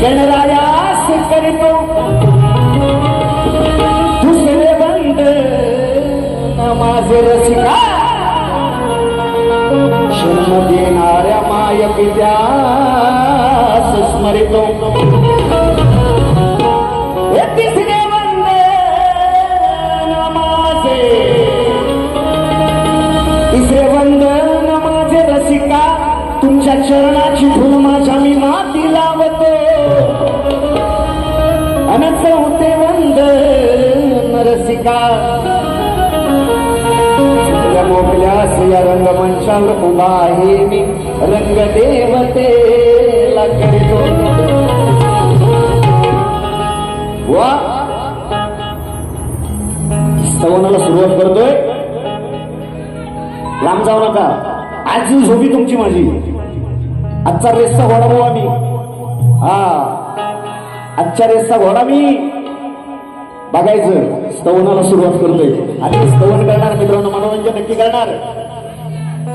गणरायास करीतो दुसरे बंद माझे रसिका जन्म देणाऱ्या माय पित्यास स्मरितो हे तिसरे वंदन माझे तिसरे वंदन माझे रसिका तुमच्या चरणाची रंगमंचावर उभा आहे मी रंगदेवतेला वा. स्तवनाला सुरुवात करतोय. लांब जाऊ नका. आजची झोपी तुमची माझी. आजचा रेसचा घोडा भाऊ आम्ही. हा. आजच्या रेसचा घोडा मी. बघायचं. स्तवनाला सुरुवात करतोय. आणि स्तवन करणार मित्रांनो मनोरंजन नक्की करणार.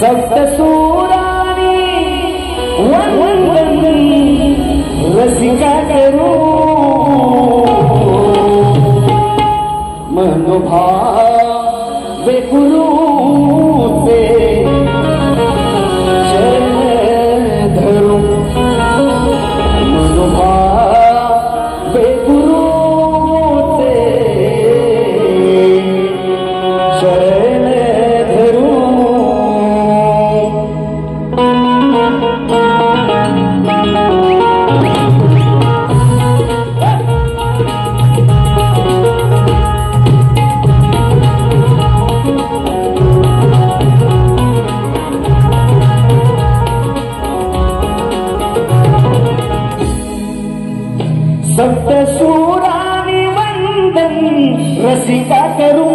सप्तसूराणि रसिका करू मनोभावे गुरुचे सप्तशूरानी वंदन रसिका करू।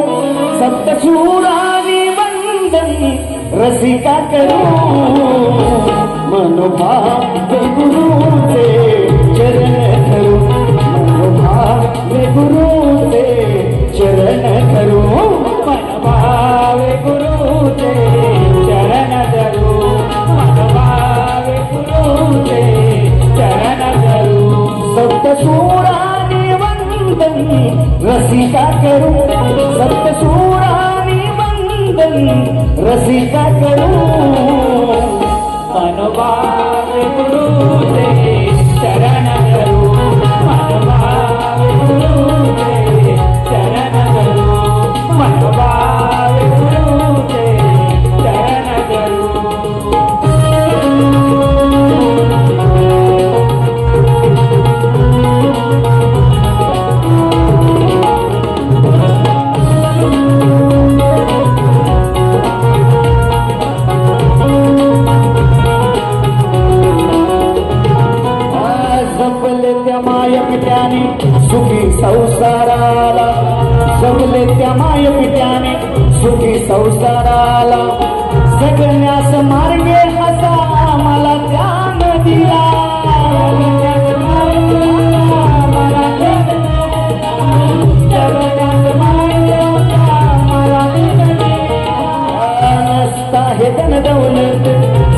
सप्तशूरानी वंदन रसिका करू। मनोभाव रसिका करू सप्तशूरानी बंदन रसिका करू मनोभावे माय सुखी संसाराला. जपले त्या माय पित्याने सुखी संसाराला. जगण्यास मार्ग हसा मला ध्यान दिला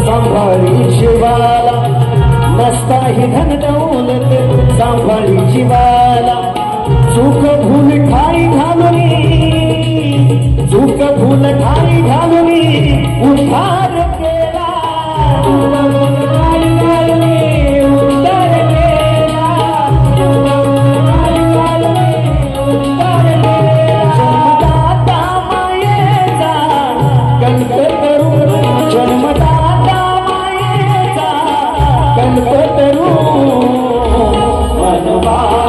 सांभाळी शिवाला नसता ही धन दौलत सांभाळी जीवाला चूक भूल ठाई घालून चूक भूल ठाई घालून उद्धार केला. उद्धार केला उद्धार जन्मदाता मायेचा करू जन्मदाता मायेचा कंठ करू मनोभावे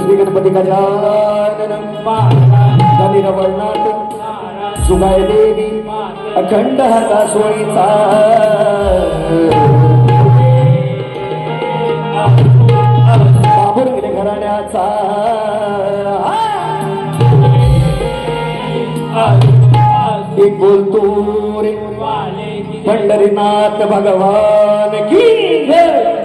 श्री गणपती गजानन गणिर वर्णात सुगाय देवी अखंड हाता सोयीचा बाबूर गेले घराण्याचा एक बोलतो रे पंढरीनाथ भगवान की जय.